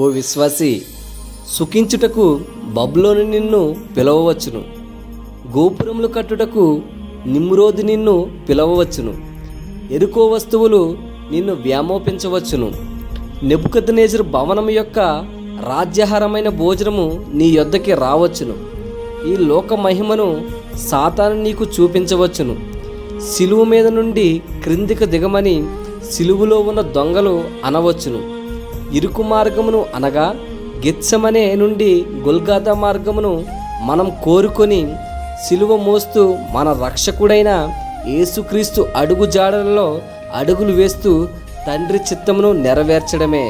ఓ విశ్వాసి సుఖించుటకు బబ్లోని నిన్ను పిలవవచ్చును. గోపురములు కట్టుటకు నిమ్రోది నిన్ను పిలవవచ్చును. ఎరుకో వస్తువులు నిన్ను వ్యామోపించవచ్చును. నెబుకద్నేజరు భవనం యొక్క రాజ్యహారమైన భోజనము నీ యొద్దకి రావచ్చును. ఈ లోక మహిమను సాతాను నీకు చూపించవచ్చును. సిలువ మీద నుండి క్రిందికి దిగమని సిలువులో ఉన్న దొంగలు అనవచ్చును. ఇరుకు మార్గమును అనగా గెచ్చమనే నుండి గొల్గాతా మార్గమును మనం కోరుకొని సిలువ మోస్తూ మన రక్షకుడైన యేసుక్రీస్తు అడుగు జాడలలో అడుగులు వేస్తూ తండ్రి చిత్తమును నెరవేర్చడమే.